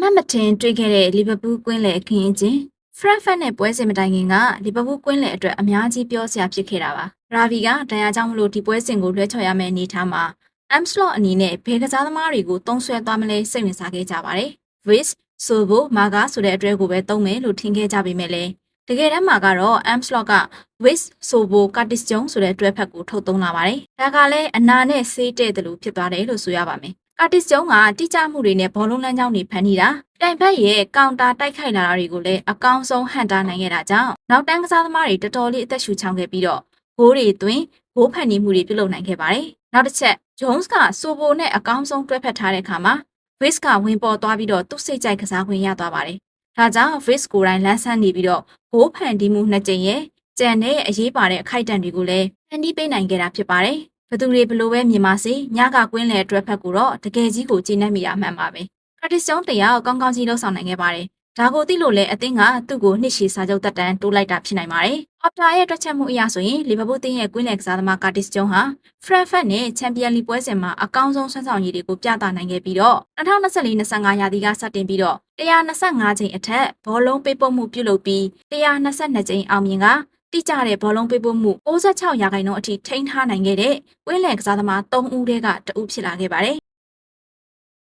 အမတ်မထင်တွေ့ခဲ့တဲ့လီဗာပူးကွင်းလယ်အခင်းအကျင်းဖရန့်ဖတ်နဲ့ပွဲစဉ်မတိုင်ခင်ကလီဗာပူးကွင်းလယ်အတွက်အများကြီးပြောစရာဖြစ်ခဲ့တာပါရာဗီကဒဏ်ရာကြောင့်မလို့ဒီပွဲစဉ်ကိုလွှဲချော်ရမယ့်အနေအထားမှာအမ်စလော့အနေနဲ့ဘယ်ကစားသမားတွေကိုတုံးဆွဲသွားမလဲစိတ်ဝင်စားခဲ့ကြပါတယ်ဗစ်ဆိုဘိုမာဂါဆိုတဲ့အတွဲကိုပဲသုံးမယ်လို့ထင်ခဲ့ကြပေမဲ့လည်းတကယ်တမ်းမှာကတော့အမ်စလော့က Wis Sobo Curtis Jones ဆိုတဲ့တွဲဖက်ကိုထုတ်သုံးလာပါတယ်။ဒါကလည်းအနာနဲ့ဆေးတဲ့တယ်လို့ဖြစ်သွားတယ်လို့ဆိုရပါမယ်။ Curtis Jones ကတိကျမှုတွေနဲ့ဘောလုံးလမ်းကြောင်းတွေဖန်တီးတာတိုင်ဖက်ရဲ့ကောင်တာတိုက်ခိုက်လာတာတွေကိုလည်းအကောင်းဆုံးဟန်တာနိုင်ခဲ့တာကြောင့်နောက်တန်းကစားသမားတွေတော်တော်လေးအသက်ရှူချောင်းခဲ့ပြီးတော့ဂိုးတွေသွင်းဂိုးဖန်တီးမှုတွေပြုလုပ်နိုင်ခဲ့ပါတယ်။နောက်တစ်ချက် Jones က Sobo နဲ့အကောင်းဆုံးတွဲဖက်ထားတဲ့အခါမှာ Wis ကဝင်ပေါ်သွားပြီးတော့သူ့စိတ်ကြိုက်ကစားခွင့်ရသွားပါတယ်။ဒါကြောင့် Wis ကိုယ်တိုင်လန်းဆန်းနေပြီးတော့ဂိုးဖန်တီးမှုနှစ်ကြိမ်ရဲ့ကြံတဲ့အရေးပါတဲ့အခိုက်အတန့်တွေကိုလည်းဖန်တီးပေးနိုင်ခဲ့တာဖြစ်ပါတယ်။ ဘသူတွေဘလို့ပဲမြင်ပါစေညကကွင်းလေအတွက်ဖက်ကိုတော့တကယ်ကြီးကိုကျင်းနေမိတာမှန်ပါပဲ။ကရစ်စတုန်းတရားကိုကောင်းကောင်းကြီးလှုပ်ဆောင်နိုင်ခဲ့ပါတယ်။ဒါကိုသိလို့လဲအသင်းကသူ့ကိုနှစ်ရှည်စာချုပ်တက်တန်းတိုးလိုက်တာဖြစ်နိုင်ပါတယ်။အော်ပတာရဲ့တွက်ချက်မှုအရဆိုရင်လီဗာပူးတင်းရဲ့ကွင်းလေကစားသမားကာတစ်စတုန်းဟာဖရန်ဖတ်နဲ့ချန်ပီယံလိပွဲစဉ်မှာအကောင်းဆုံးဆွမ်းဆောင်ရည်တွေကိုပြသနိုင်ခဲ့ပြီးတော့2024-25ရာသီကစတင်ပြီးတော့125ချိန်အထက်ဘောလုံးပေးပို့မှုပြုလုပ်ပြီး122ချိန်အောင်မြင်က တိကျတဲ့ဘောလုံးပေးပို့မှု66ရာခိုင်နှုန်းအထိထိန်းထားနိုင်ခဲ့တဲ့ဝင်းလယ်ကစားသမား3ဦးတည်းကတဦးဖြစ်လာခဲ့ပါတယ်